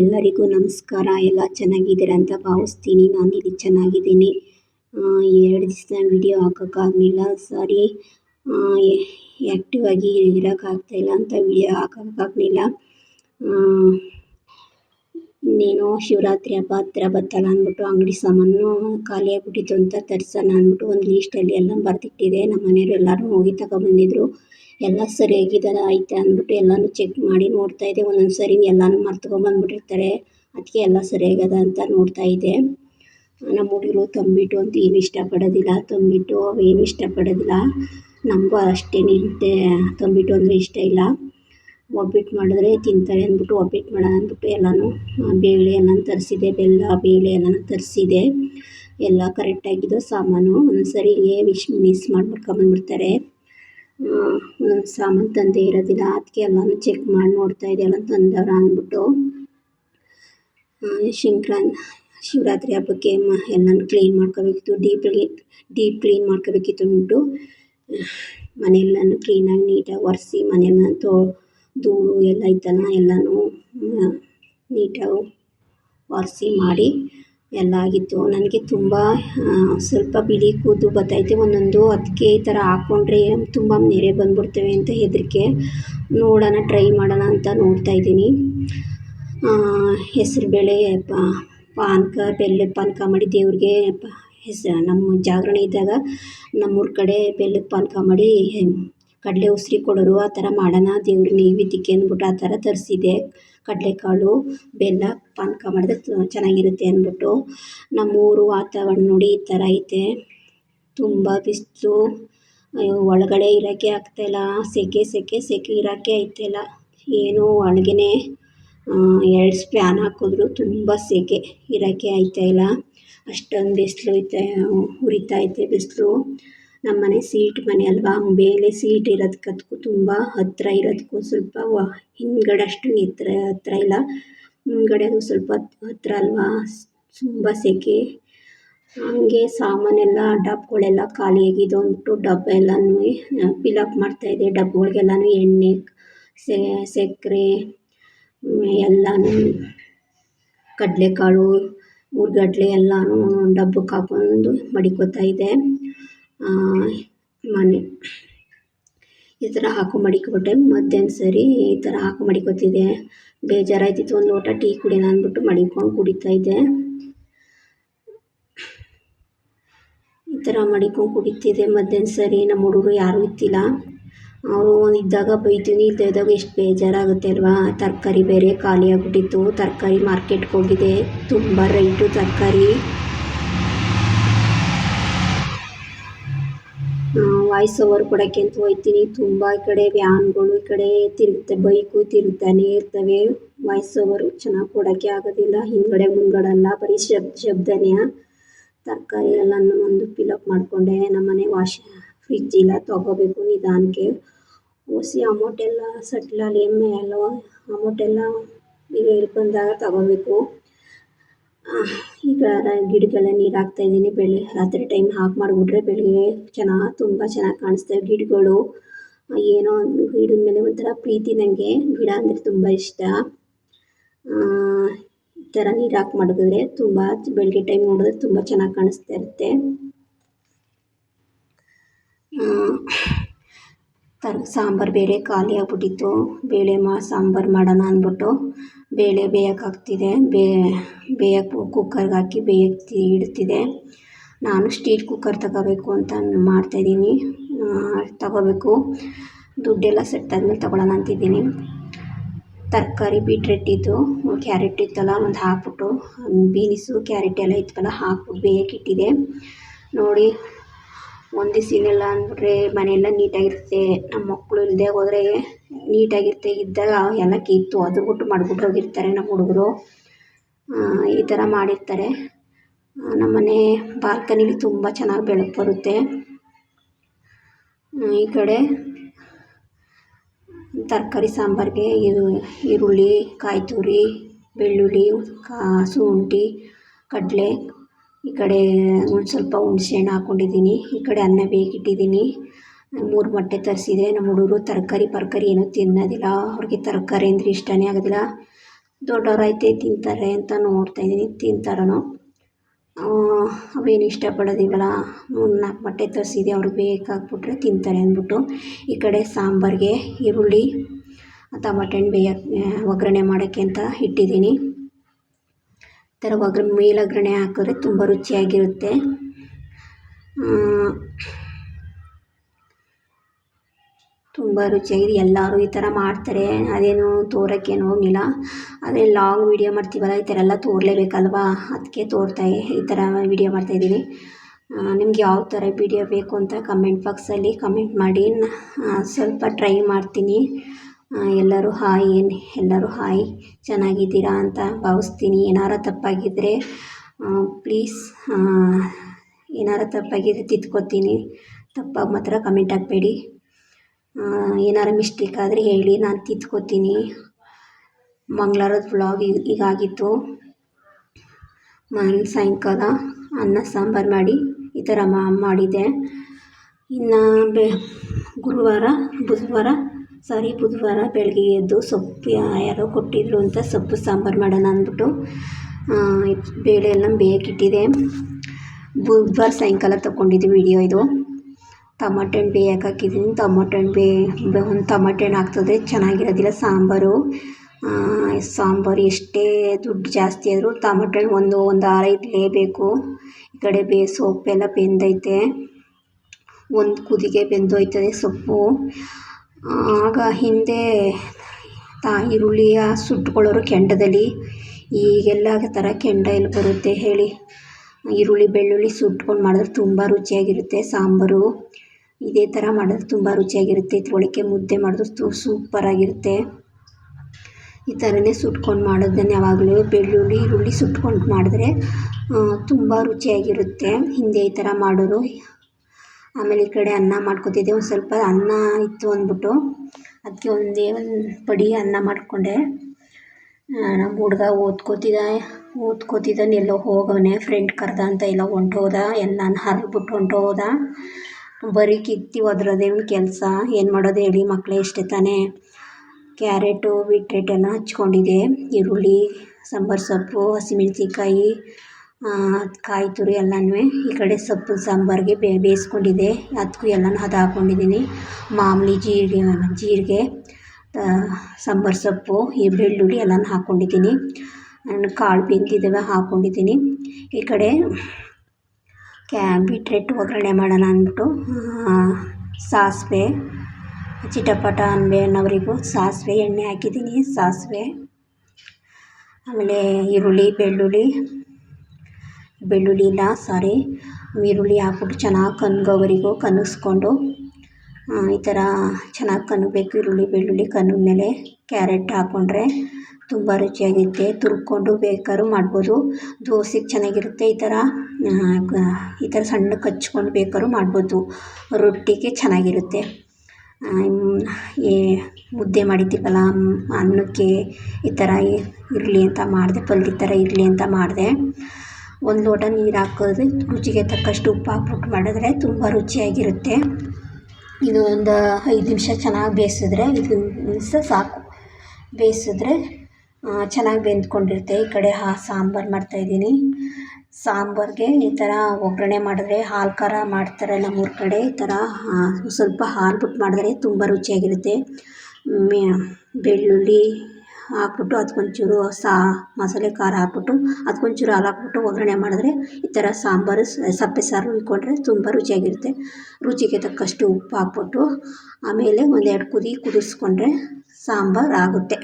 ಎಲ್ಲರಿಗೂ ನಮಸ್ಕಾರ. ಎಲ್ಲ ಚೆನ್ನಾಗಿದ್ದೀರಾ ಅಂತ ಭಾವಿಸ್ತೀನಿ. ನಾನು ಇಲ್ಲಿ ಚೆನ್ನಾಗಿದ್ದೀನಿ. ಎರಡು ದಿವಸ ವಿಡಿಯೋ ಹಾಕೋಕ್ಕಾಗಲಿಲ್ಲ. ಸಾರಿ. ಆ್ಯಕ್ಟಿವ್ ಆಗಿ ಇರೋಕ್ಕಾಗ್ತಾಯಿಲ್ಲ ಅಂತ ವಿಡಿಯೋ ಹಾಕೋಕ್ಕಾಗಲಿಲ್ಲ. ಇನ್ನೇನು ಶಿವರಾತ್ರಿ ಹಬ್ಬ ಹತ್ರ ಬತ್ತಲ್ಲ ಅಂದ್ಬಿಟ್ಟು ಅಂಗಡಿ ಸಾಮಾನು ಖಾಲಿ ಆಗ್ಬಿಟ್ಟಿತ್ತು ಅಂತ ತರ್ಸೋಣ ಅಂದ್ಬಿಟ್ಟು ಒಂದು ಲೀಸ್ಟಲ್ಲಿ ಎಲ್ಲ ಬರೆದಿಟ್ಟಿದೆ. ನಮ್ಮ ಮನೆಯವರು ಎಲ್ಲರೂ ಹೋಗಿ ತಗೊಬಂದಿದ್ರು. ಎಲ್ಲ ಸರಿಯಾಗಿದ್ದಾರೆ ಐತೆ ಅಂದ್ಬಿಟ್ಟು ಎಲ್ಲನೂ ಚೆಕ್ ಮಾಡಿ ನೋಡ್ತಾ ಇದ್ದೆ ಒಂದೊಂದು ಸರಿ ಎಲ್ಲನೂ ಮರ್ತೊಗೊಂಬಂದ್ಬಿಟ್ಟಿರ್ತಾರೆ ಅದಕ್ಕೆ ಎಲ್ಲ ಸರಿಯಾಗದ ಅಂತ ನೋಡ್ತಾ ಇದ್ದೆ ನಮ್ಮ ಹುಡುಗರು ತಂಬಿಟ್ಟು ಅಂತ ಏನು ಇಷ್ಟಪಡೋದಿಲ್ಲ. ತಂಬಿಟ್ಟು ಅವೇನು ಇಷ್ಟಪಡೋದಿಲ್ಲ. ನಮಗೂ ಅಷ್ಟೇ ತಂಬಿಟ್ಟು ಅಂದರೆ ಇಷ್ಟ ಇಲ್ಲ. ಒಬ್ಬಟ್ಟು ಮಾಡಿದ್ರೆ ತಿಂತಾರೆ ಅಂದ್ಬಿಟ್ಟು ಒಬ್ಬಟ್ಟು ಮಾಡೋಣ ಅಂದ್ಬಿಟ್ಟು ಎಲ್ಲನೂ ಬೇಳೆ ಎಲ್ಲನೂ ತರಿಸಿದೆ. ಬೆಲ್ಲ, ಬೇಳೆ ಎಲ್ಲನೂ ತರಿಸಿದೆ. ಎಲ್ಲ ಕರೆಕ್ಟಾಗಿದ್ದು ಸಾಮಾನು. ಒಂದೊಂದು ಸರಿ ವಿಶ್ ಮಿಸ್ ಮಾಡ್ಬಿಟ್ಕೊಂಬಂದ್ಬಿಡ್ತಾರೆ. ಒಂದೊಂದು ಸಾಮಾನು ತಂದೆ ಇರೋದಿಲ್ಲ. ಅದಕ್ಕೆ ಎಲ್ಲನೂ ಚೆಕ್ ಮಾಡಿ ನೋಡ್ತಾ ಇದೆಯಲ್ಲ ತಂದವ್ರ ಅಂದ್ಬಿಟ್ಟು ಸಂಕ್ರಾಂತಿ ಶಿವರಾತ್ರಿ ಹಬ್ಬಕ್ಕೆ ಮ, ಎಲ್ಲನೂ ಕ್ಲೀನ್ ಮಾಡ್ಕೋಬೇಕಿತ್ತು. ಡೀಪ್ ಡೀಪ್ ಕ್ಲೀನ್ ಮಾಡ್ಕೋಬೇಕಿತ್ತು ಅಂದ್ಬಿಟ್ಟು, ಮನೆಯೆಲ್ಲನೂ ಕ್ಲೀನಾಗಿ ನೀಟಾಗಿ ಒರೆಸಿ ಮನೆಯೆಲ್ಲ ತೋ, ಧೂಳು ಎಲ್ಲ ಇತ್ತಲ್ಲ, ಎಲ್ಲನೂ ನೀಟಾಗಿ ಒರೆಸಿ ಮಾಡಿ ಎಲ್ಲ ಆಗಿತ್ತು ನನಗೆ ತುಂಬ ಸ್ವಲ್ಪ ಬಿಳಿ ಕೂದಲು ಬತ್ತೈತೆ. ಒಂದೊಂದು ಅದಕ್ಕೆ ಈ ಥರ ಹಾಕ್ಕೊಂಡ್ರೆ ತುಂಬ ನೆರೆ ಬಂದ್ಬಿಡ್ತವೆ ಅಂತ ಹೆದರಿಕೆ. ನೋಡೋಣ, ಟ್ರೈ ಮಾಡೋಣ ಅಂತ ನೋಡ್ತಾ ಇದ್ದೀನಿ. ಹೆಸರುಬೇಳೆ ಪಾನಕ ಬೆಲ್ಲದ ಪಾನಕ ಮಾಡಿ ದೇವ್ರಿಗೆ ಹೆಸ, ನಮ್ಮ ಜಾಗರಣೆ ಇದ್ದಾಗ ನಮ್ಮೂರ ಕಡೆ ಬೆಲ್ಲದ ಪಾನಕ ಮಾಡಿ, ಕಡಲೆ ಉಸಿರಿ ಕೊಡೋರು ಆ ಥರ ಮಾಡೋಣ. ದೇವ್ರ ನೈವೇದ್ಯಕ್ಕೆ ಅಂದ್ಬಿಟ್ಟು ಆ ಥರ ತರಿಸಿದೆ. ಕಡಲೆಕಾಳು, ಬೆಲ್ಲ ಪಾನಕ ಮಾಡಿದ್ರೆ ಚೆನ್ನಾಗಿರುತ್ತೆ ಅಂದ್ಬಿಟ್ಟು. ನಮ್ಮೂರು ವಾತಾವರಣ ನೋಡಿ ಈ ಥರ ಐತೆ. ತುಂಬ ಬಿಸಿಲು. ಒಳಗಡೆ ಇರೋಕ್ಕೆ ಆಗ್ತಾಯಿಲ್ಲ ಸೆಕೆ ಸೆಕೆ ಸೆಕೆ ಇರೋಕ್ಕೆ ಆಗ್ತಾಯಿಲ್ಲ ಏನೋ ಒಳಗೇ ಎರಡು ಫ್ಯಾನ್ ಹಾಕಿದ್ರು. ತುಂಬ ಸೆಕೆ ಇರೋಕ್ಕೆ ಆಗ್ತಾಯಿಲ್ಲ ಅಷ್ಟೊಂದು ಬಿಸಿಲು ಐತೆ, ಉರಿತಾ ಐತೆ ಬಿಸಿಲು. ನಮ್ಮ ಮನೆ ಸೀಟ್ ಮನೆ ಅಲ್ವಾ? ಮೇಲೆ ಸೀಟ್ ಇರೋದಕ್ಕದಕ್ಕೂ ತುಂಬ ಹತ್ತಿರ ಇರೋದಕ್ಕೂ ಸ್ವಲ್ಪ ಹಿಂದ್ಗಡೆ ಅಷ್ಟು ಎತ್ತರ ಹತ್ತಿರ ಇಲ್ಲ. ಮುಂದ್ಗಡೆ ಸ್ವಲ್ಪ ಹತ್ತಿರ ಅಲ್ವಾ? ತುಂಬ ಸೆಕೆ. ಹಂಗೆ ಸಾಮಾನೆಲ್ಲ, ಡಬ್ಗಳೆಲ್ಲ ಖಾಲಿಯಾಗಿದ್ದು ಅಂದ್ಬಿಟ್ಟು ಡಬ್ಬ ಎಲ್ಲನೂ ಫಿಲಪ್ ಮಾಡ್ತಾಯಿದ್ದೆ ಡಬ್ಬಗಳಿಗೆಲ್ಲನೂ ಎಣ್ಣೆ ಸಕ್ಕರೆ ಎಲ್ಲನೂ, ಕಡಲೆಕಾಳು ಹುರ್ಗಡ್ಲೆ ಎಲ್ಲನೂ ಡಬ್ಬಕ್ಕೆ ಹಾಕೊಂಡು ಮಡಿಕೊತಾ ಇದ್ದೆ ಮನೆ. ಈ ಥರ ಹಾಕೊ ಮಡಿಕೊಬಿಟ್ಟೆ. ಮಧ್ಯಾಹ್ನ ಸರಿ ಈ ಥರ ಹಾಕೊ ಮಡಿಕೊತಿದ್ದೆ. ಬೇಜಾರಾಯ್ತಿತ್ತು. ಒಂದು ಲೋಟ ಟೀ ಕುಡಿಯೋಣ ಅಂದ್ಬಿಟ್ಟು ಮಡಿಕೊಂಡು ಕುಡಿತಾ ಇದ್ದೆ. ಈ ಥರ ಮಡಿಕೊಂಡು ಕುಡಿತಿದ್ದೆ. ಮಧ್ಯಾಹ್ನ ಸರಿ ನಮ್ಮ ಹುಡುಗರು ಯಾರೂ ಇತ್ತಿಲ್ಲ ಅವರು ಇದ್ದಾಗ ಬೈತೀನಿ ಇಲ್ಲದೇ ಇದ್ದಾಗ ಎಷ್ಟು ಬೇಜಾರಾಗುತ್ತೆ ಅಲ್ವಾ? ತರಕಾರಿ ಬೇರೆ ಖಾಲಿ ಆಗಿಬಿಟ್ಟಿತ್ತು. ತರಕಾರಿ ಮಾರ್ಕೆಟ್ಗೆ ಹೋಗಿದ್ದೆ ತುಂಬ ರೈಟು ತರಕಾರಿ. ವಾಯ್ಸ್ ಓವರ್ ಕೊಡಕ್ಕೆ ಅಂತ ಹೋಗ್ತೀನಿ ತುಂಬ ಕಡೆ ವ್ಯಾನ್ಗಳು ಕಡೆ ತಿರುಗುತ್ತೆ ಬೈಕು ತಿರುಗ್ತಾನೆ ಇರ್ತವೆ. ವಾಯ್ಸ್ ಓವರು ಚೆನ್ನಾಗಿ ಕೊಡೋಕ್ಕೆ ಆಗೋದಿಲ್ಲ. ಹಿಂದ್ಗಡೆ ಮುಂದ್ಗಡೆ ಎಲ್ಲ ಬರೀ ಶಬ್, ಶಬ್ದನೇ. ತರಕಾರಿ ಎಲ್ಲನೂ ಒಂದು ಫಿಲಪ್ ಮಾಡಿಕೊಂಡೆ ನಮ್ಮನೆ ವಾಶ್ ಫ್ರಿಜ್ ಇಲ್ಲ, ತಗೋಬೇಕು ನಿಧಾನಕ್ಕೆ. ಓಸಿ ಅಮೌಂಟ್ ಎಲ್ಲ ಸೆಟ್ಲಲ್ಲಿ ಎಮ್ಮೆ ಎಲ್ಲ ಅಮೌಂಟ್ ಎಲ್ಲ ಈಗ ಬಂದಾಗ ತಗೋಬೇಕು. ಈಗ ಗಿಡಗಳ ನೀರು ಹಾಕ್ತಾಯಿದ್ದೀನಿ ಬೆಳೆ ರಾತ್ರಿ ಟೈಮ್ ಹಾಕಿ ಮಾಡಿಬಿಟ್ರೆ ಬೆಳಿಗ್ಗೆ ಚೆನ್ನಾಗಿ ತುಂಬ ಚೆನ್ನಾಗಿ ಕಾಣಿಸ್ತವೆ ಗಿಡಗಳು. ಏನೋ ಗಿಡದ ಮೇಲೆ ಒಂಥರ ಪ್ರೀತಿ ನನಗೆ ಗಿಡ ಅಂದರೆ ತುಂಬ ಇಷ್ಟ. ಈ ಥರ ನೀರು ಹಾಕಿ ಮಾಡಿದ್ರೆ ತುಂಬ ಬೆಳಗ್ಗೆ ಟೈಮ್ ನೋಡಿದ್ರೆ ತುಂಬ ಚೆನ್ನಾಗಿ ಕಾಣಿಸ್ತಾ ಇರುತ್ತೆ. ತರ, ಸಾಂಬಾರು ಬೇರೆ ಖಾಲಿ ಆಗ್ಬಿಟ್ಟಿತ್ತು. ಬೇಳೆ ಮಾ, ಸಾಂಬಾರು ಮಾಡೋಣ ಅಂದ್ಬಿಟ್ಟು ಬೇಳೆ ಬೇಯಕ್ಕೆ ಹಾಕ್ತಿದ್ದೆ ಬೇಯಕ್ಕೆ ಕುಕ್ಕರ್ಗೆ ಹಾಕಿ ಬೇಯಕ್ಕೆ ಇಡ್ತಿದ್ದೆ ನಾನು ಸ್ಟೀಲ್ ಕುಕ್ಕರ್ ತಗೋಬೇಕು ಅಂತ ಮಾಡ್ತಾಯಿದ್ದೀನಿ ತಗೋಬೇಕು. ದುಡ್ಡೆಲ್ಲ ಸೆಟ್ ಆದ್ಮೇಲೆ ತಗೊಳ್ಳೋಣ ಅಂತಿದ್ದೀನಿ. ತರಕಾರಿ, ಬೀಟ್ರೆಟ್ ಇತ್ತು, ಕ್ಯಾರೆಟ್ ಇತ್ತಲ್ಲ ಒಂದು ಹಾಕ್ಬಿಟ್ಟು, ಬೀನಿಸು, ಕ್ಯಾರೆಟ್ ಎಲ್ಲ ಇತ್ತಲ್ಲ, ಹಾಕ್ಬಿಟ್ಟು ಬೇಯಕ್ಕೆ ಇಟ್ಟಿದ್ದೆ ನೋಡಿ ಒಂದು ಏನಿಲ್ಲ ಅಂದ್ಬಿಟ್ರೆ ಮನೆಯೆಲ್ಲ ನೀಟಾಗಿರುತ್ತೆ ನಮ್ಮ ಮಕ್ಕಳು ಇಲ್ಲದೆ ಹೋದರೆ ನೀಟಾಗಿರುತ್ತೆ ಇದ್ದಾಗ ಎಲ್ಲ ಕಿತ್ತು ಅದು ಬಿಟ್ಟು ಮಾಡಿಬಿಟ್ಟು ಹೋಗಿರ್ತಾರೆ ನಮ್ಮ ಹುಡುಗರು. ಈ ಥರ ಮಾಡಿರ್ತಾರೆ. ನಮ್ಮ ಮನೆ ಬಾಲ್ಕನಿಲಿ ತುಂಬ ಚೆನ್ನಾಗಿ ಬೆಳಕು ಬರುತ್ತೆ. ಈ ಕಡೆ ತರಕಾರಿ ಸಾಂಬಾರಿಗೆ ಈರುಳ್ಳಿ ಕಾಯಿ ತುರಿ ಬೆಳ್ಳುಳ್ಳಿ, ಕಾ ಶುಂಠಿ ಕಡಲೆ. ಈ ಕಡೆ ಒಂದು ಸ್ವಲ್ಪ ಹುಣ್ಸೆಹಣ್ಣು ಹಾಕ್ಕೊಂಡಿದ್ದೀನಿ ಈ ಕಡೆ ಅನ್ನ ಬೇಯಿಟ್ಟಿದ್ದೀನಿ ಮೂರು ಮೊಟ್ಟೆ ತರಿಸಿದೆ ನಮ್ಮ ಹುಡುಗರು ತರಕಾರಿ, ಪರ್ಕಾರಿ ಏನೂ ತಿನ್ನೋದಿಲ್ಲ. ಅವ್ರಿಗೆ ತರಕಾರಿ ಅಂದರೆ ಇಷ್ಟನೇ ಆಗೋದಿಲ್ಲ. ದೊಡ್ಡವರೈತೆ ತಿಂತಾರೆ ಅಂತ ನೋಡ್ತಾಯಿದ್ದೀನಿ ತಿಂತಾರೋ ಅವೇನು ಇಷ್ಟಪಡೋದಿಲ್ಲ ಮೂರು ನಾಲ್ಕು ಮೊಟ್ಟೆ ತರಿಸಿದೆ ಅವ್ರಿಗೆ ಬೇಕಾಗ್ಬಿಟ್ರೆ ತಿಂತಾರೆ ಅಂದ್ಬಿಟ್ಟು. ಈ ಕಡೆ ಸಾಂಬಾರಿಗೆ ಈರುಳ್ಳಿ, ಟಮಾಟೆ ಹಣ್ಣು ಬೇಯಕ್ಕೆ ಒಗ್ಗರಣೆ ಮಾಡೋಕ್ಕೆ ಅಂತ ಇಟ್ಟಿದ್ದೀನಿ. ಥರ ಒಗ್ಗರಣೆ ಮೇಲೆ ಒಗ್ಗರಣೆ ಹಾಕಿದ್ರೆ ತುಂಬ ರುಚಿಯಾಗಿರುತ್ತೆ. ತುಂಬ ರುಚಿಯಾಗಿದೆ. ಎಲ್ಲರೂ ಈ ಥರ ಮಾಡ್ತಾರೆ. ಅದೇನು ತೋರೋಕ್ಕೇನು ಹೋಗಿಲ್ಲ. ಅದೇ ಲಾಂಗ್ ವೀಡಿಯೋ ಮಾಡ್ತೀವಲ್ಲ, ಈ ಥರ ಎಲ್ಲ ತೋರಲೇಬೇಕಲ್ವಾ? ಅದಕ್ಕೆ ತೋರ್ತಾ ಈ ಥರ ಮಾಡ್ತಾ ಮಾಡ್ತಾಯಿದ್ದೀನಿ ನಿಮ್ಗೆ ಯಾವ ಥರ ವಿಡಿಯೋ ಬೇಕು ಅಂತ ಕಮೆಂಟ್ ಬಾಕ್ಸಲ್ಲಿ ಕಮೆಂಟ್ ಮಾಡಿ. ಸ್ವಲ್ಪ ಟ್ರೈ ಮಾಡ್ತೀನಿ. ಎಲ್ಲರೂ ಹಾಯ್, ಏನು ಎಲ್ಲರೂ ಹಾಯ್, ಚೆನ್ನಾಗಿದ್ದೀರಾ ಅಂತ ಭಾವಿಸ್ತೀನಿ. ಏನಾರ ತಪ್ಪಾಗಿದ್ದರೆ ಪ್ಲೀಸ್ ಏನಾರ ತಪ್ಪಾಗಿದ್ದರೆ ತಿದ್ಕೋತೀನಿ. ತಪ್ಪಾಗಿ ಮಾತ್ರ ಕಮೆಂಟ್ ಹಾಕಬೇಡಿ. ಏನಾರ ಮಿಸ್ಟೇಕ್ ಆದರೆ ಹೇಳಿ, ನಾನು ತಿದ್ಕೋತೀನಿ. ಮಂಗಳವಾರದ ವ್ಲಾಗ್ ಈಗಾಗಿತ್ತು. ನಾನು ಸಾಯಂಕಾಲ ಅನ್ನ ಸಾಂಬಾರು ಮಾಡಿ ಈ ಥರ ಮಾಡಿದೆ. ಇನ್ನು ಬೆ, ಗುರುವಾರ, ಬುಧವಾರ ಸಾರಿ, ಬುಧವಾರ ಬೆಳಗ್ಗೆ ಎದ್ದು ಸೊಪ್ಪು ಯಾರೋ ಕೊಟ್ಟಿದ್ರು ಅಂತ ಸೊಪ್ಪು ಸಾಂಬಾರು ಮಾಡೋಣ ಅಂದ್ಬಿಟ್ಟು ಬೇಳೆ ಎಲ್ಲ ಬೇಯಕ್ಕಿಟ್ಟಿದ್ದೆ ಬುಧವಾರ ಸಾಯಂಕಾಲ ತೊಗೊಂಡಿದ್ದೆ ವಿಡಿಯೋ ಇದು. ಟಮಾಟೆ ಹಣ್ಣು ಬೇಯಕ್ಕೆ ಹಾಕಿದ್ದೀನಿ. ಟಮಾಟೆ ಹಣ್ಣು ಬೇ ಒಂದು ಟಮಾಟೆ ಹಣ್ಣು ಹಾಕ್ತದೆ ಚೆನ್ನಾಗಿರೋದಿಲ್ಲ ಸಾಂಬಾರು. ಸಾಂಬಾರು ಎಷ್ಟೇ ದುಡ್ಡು ಜಾಸ್ತಿ ಆದರೂ ಟಮಾಟೆ ಹಣ್ಣು ಒಂದು ಒಂದು ಆರ ಇರಲೇಬೇಕು ಈ ಕಡೆ ಬೇ, ಸೊಪ್ಪೆಲ್ಲ ಬೆಂದೈತೆ. ಒಂದು ಕುದಿಗೆ ಬೆಂದೋಯ್ತದೆ ಸೊಪ್ಪು. ಆಗ ಹಿಂದೆ ತಾ ಈರುಳ್ಳಿಯ ಸುಟ್ಕೊಳ್ಳೋರು ಕೆಂಡದಲ್ಲಿ. ಈಗೆಲ್ಲ ಥರ ಕೆಂಡ ಎಲ್ಲಿ ಬರುತ್ತೆ ಹೇಳಿ. ಈರುಳ್ಳಿ, ಬೆಳ್ಳುಳ್ಳಿ ಸುಟ್ಕೊಂಡು ಮಾಡಿದ್ರೆ ತುಂಬ ರುಚಿಯಾಗಿರುತ್ತೆ. ಸಾಂಬಾರು ಇದೇ ಥರ ಮಾಡಿದ್ರೆ ತುಂಬ ರುಚಿಯಾಗಿರುತ್ತೆ. ತೊಳಿಕೆ ಮುದ್ದೆ ಮಾಡಿದ್ರೆ ಸೂಪರಾಗಿರುತ್ತೆ ಈ ಥರನೇ ಸುಟ್ಕೊಂಡು ಮಾಡೋದನ್ನ ಯಾವಾಗಲೂ ಬೆಳ್ಳುಳ್ಳಿ, ಈರುಳ್ಳಿ ಸುಟ್ಕೊಂಡು ಮಾಡಿದ್ರೆ ತುಂಬ ರುಚಿಯಾಗಿರುತ್ತೆ. ಹಿಂದೆ ಈ ಥರ ಮಾಡೋರು. ಆಮೇಲೆ ಈ ಕಡೆ ಅನ್ನ ಮಾಡ್ಕೊತಿದ್ದೆ. ಒಂದು ಸ್ವಲ್ಪ ಅನ್ನ ಇತ್ತು ಅಂದ್ಬಿಟ್ಟು ಅದಕ್ಕೆ ಒಂದೇ ಒಂದು ಪಡಿ ಅನ್ನ ಮಾಡಿಕೊಂಡೆ. ನಮ್ಮ ಹುಡ್ಗ ಓದ್ಕೋತಿದ್ದ ಓದ್ಕೋತಿದ್ದಾನೆ ಎಲ್ಲೋ ಹೋಗವನೆ ಫ್ರೆಂಡ್ ಕರ್ದ ಅಂತ ಎಲ್ಲ ಹೊಂಟೋದ, ಎಲ್ಲಾನು ಹರಿಬಿಟ್ಟು ಹೊಂಟೋದ. ಬರೀ ಕಿತ್ತಿ ಒಂದು ಕೆಲಸ, ಏನು ಮಾಡೋದು ಹೇಳಿ ಮಕ್ಕಳೇ ಇಷ್ಟೇ ತಾನೇ. ಕ್ಯಾರೆಟು ಬೀಟ್ರೇಟನ್ನು ಹಚ್ಕೊಂಡಿದ್ದೆ. ಈರುಳ್ಳಿ, ಸಾಂಬಾರು ಸೊಪ್ಪು, ಹಸಿಮೆಣ್ಸಿನ್ಕಾಯಿ ಕಾಯಿ ತುರಿ ಎಲ್ಲನೂ ಈ ಕಡೆ ಸೊಪ್ಪು ಸಾಂಬಾರಿಗೆ ಬೇಯಿಸ್ಕೊಂಡಿದ್ದೆ. ಅದಕ್ಕೂ ಎಲ್ಲನೂ ಹದ ಹಾಕ್ಕೊಂಡಿದ್ದೀನಿ ಮಾಮೂಲಿ ಜೀರಿಗೆ ಜೀರಿಗೆ ಸಾಂಬಾರು ಸೊಪ್ಪು, ಈ ಬೆಳ್ಳುಳ್ಳಿ ಎಲ್ಲನೂ ಹಾಕ್ಕೊಂಡಿದ್ದೀನಿ ಕಾಳು ಬೆಂದಿದ್ದಾವೆ ಹಾಕ್ಕೊಂಡಿದ್ದೀನಿ ಈ ಕಡೆ ಕ್ಯಾ, ಬೀಟ್ರೇಟ್ ಒಗ್ಗರಣೆ ಮಾಡೋಣ ಅಂದ್ಬಿಟ್ಟು ಸಾಸಿವೆ, ಚಿಟಪಟ ಅನ್ಬೆ ಅನ್ನೋರಿಗೂ ಸಾಸಿವೆ, ಎಣ್ಣೆ ಹಾಕಿದ್ದೀನಿ, ಸಾಸಿವೆ. ಆಮೇಲೆ ಈರುಳ್ಳಿ, ಬೆಳ್ಳುಳ್ಳಿ ಬೆಳ್ಳುಳ್ಳಿ ಇಲ್ಲ ಸಾರಿ, ಈರುಳ್ಳಿ ಹಾಕ್ಬಿಟ್ಟು ಚೆನ್ನಾಗಿ ಕನ್ಗೋವರೆಗೂ ಕನಸ್ಕೊಂಡು ಈ ಥರ ಚೆನ್ನಾಗಿ ಕನ್ಬೇಕು ಈರುಳ್ಳಿ, ಬೆಳ್ಳುಳ್ಳಿ ಮೇಲೆ ಕ್ಯಾರೆಟ್ ಹಾಕ್ಕೊಂಡ್ರೆ ತುಂಬ ರುಚಿಯಾಗಿರುತ್ತೆ. ತುರ್ಕೊಂಡು ಬೇಕಾದ್ರೂ ಮಾಡ್ಬೋದು. ದೋಸೆಗೆ ಚೆನ್ನಾಗಿರುತ್ತೆ. ಈ ಥರ ಈ ಥರ ಸಣ್ಣ ಹಚ್ಕೊಂಡು ಬೇಕಾದ್ರೂ ಮಾಡ್ಬೋದು. ರೊಟ್ಟಿಗೆ ಚೆನ್ನಾಗಿರುತ್ತೆ. ಏ, ಮುದ್ದೆ ಮಾಡಿದ್ದೀವಲ್ಲ ಅನ್ನಕ್ಕೆ ಈ ಥರ ಇರಲಿ ಅಂತ ಮಾಡಿದೆ ಪಲ್ಯ ಥರ ಇರಲಿ ಅಂತ ಮಾಡಿದೆ. ಒಂದು ಲೋಟ ನೀರು ಹಾಕೋದು ರುಚಿಗೆ ತಕ್ಕಷ್ಟು ಉಪ್ಪು ಹಾಕ್ಬಿಟ್ಟು ಮಾಡಿದ್ರೆ ತುಂಬ ರುಚಿಯಾಗಿರುತ್ತೆ. ಇದು ಒಂದು ಐದು ನಿಮಿಷ ಚೆನ್ನಾಗಿ ಬೇಯಿಸಿದ್ರೆ ಐದು ನಿಮಿಷ ಸಾಕು. ಬೇಯಿಸಿದ್ರೆ ಚೆನ್ನಾಗಿ ಬೆಂದ್ಕೊಂಡಿರುತ್ತೆ. ಈ ಕಡೆ ಹಾ, ಸಾಂಬಾರು ಮಾಡ್ತಾಯಿದ್ದೀನಿ ಸಾಂಬಾರಿಗೆ ಈ ಥರ ಒಗ್ಗರಣೆ ಮಾಡಿದ್ರೆ ಹಾಲು ಖಾರ ಮಾಡ್ತಾರೆ ನಮ್ಮೂರ ಕಡೆ, ಈ ಥರ ಸ್ವಲ್ಪ ಹಾಲು ಬಿಟ್ಟು ಮಾಡಿದ್ರೆ ತುಂಬ ರುಚಿಯಾಗಿರುತ್ತೆ. ಬೆಳ್ಳುಳ್ಳಿ ಹಾಕ್ಬಿಟ್ಟು ಅದಕ್ಕೊಂಚೂರು ಸಾ, ಮಸಾಲೆ ಖಾರ ಹಾಕ್ಬಿಟ್ಟು ಅದಕ್ಕೊಂಚೂರು ಹಾಲು ಹಾಕ್ಬಿಟ್ಟು ಒಗ್ಗರಣೆ ಮಾಡಿದ್ರೆ ಈ ಥರ ಸಾಂಬಾರು ಸಪ್ಪೆ ಸಾರು ಇಟ್ಕೊಂಡ್ರೆ ತುಂಬ ರುಚಿಯಾಗಿರುತ್ತೆ. ರುಚಿಗೆ ತಕ್ಕಷ್ಟು ಉಪ್ಪು ಹಾಕ್ಬಿಟ್ಟು ಆಮೇಲೆ ಒಂದೆರಡು ಕುದಿ ಕುದಿಸ್ಕೊಂಡ್ರೆ ಸಾಂಬಾರು ಆಗುತ್ತೆ.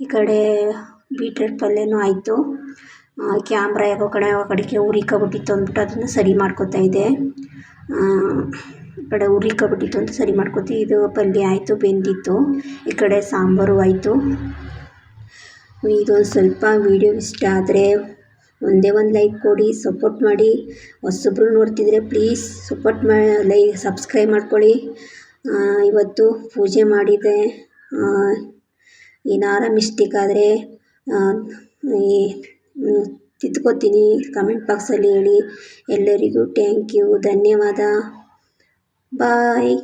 ಈ ಕಡೆ ಬೀಟ್ರೋಟ್ ಪಲ್ಯನೂ ಆಯಿತು. ಕ್ಯಾಮ್ರಾ ಯಾಕೋ ಕಡೆ ಕಡೆಗೆ ಉರಿಕೊಬಿಟ್ಟಿತ್ತು ಅಂದ್ಬಿಟ್ಟು ಅದನ್ನು ಸರಿ ಮಾಡ್ಕೊತಾ ಇದ್ದೆ. ಕಡೆ ಉರಿಕೊಬಿಟ್ಟಿತ್ತು ಅಂತ ಸರಿ ಮಾಡ್ಕೊತಿ ಇದು ಪಲ್ಯ ಆಯಿತು, ಬೆಂದಿತ್ತು. ಈ ಕಡೆ ಸಾಂಬಾರು ಆಯಿತು. ಇದೊಂದು ಸ್ವಲ್ಪ ವೀಡಿಯೋ ಇಷ್ಟ ಆದರೆ ಒಂದೇ ಒಂದು ಲೈಕ್ ಕೊಡಿ ಸಪೋರ್ಟ್ ಮಾಡಿ. ಹೊಸಬ್ರು ನೋಡ್ತಿದ್ರೆ ಪ್ಲೀಸ್ ಸಪೋರ್ಟ್ ಮಾ ಲೈ ಸಬ್ಸ್ಕ್ರೈಬ್ ಮಾಡ್ಕೊಳ್ಳಿ. ಇವತ್ತು ಪೂಜೆ ಮಾಡಿದೆ. ಏನಾರ ಮಿಸ್ಟೇಕ್ ಆದರೆ ತಿದ್ಕೋತೀನಿ. ಕಮೆಂಟ್ ಬಾಕ್ಸಲ್ಲಿ ಹೇಳಿ. ಎಲ್ಲರಿಗೂ ಟ್ಯಾಂಕ್ ಯು ಧನ್ಯವಾದ. Bye.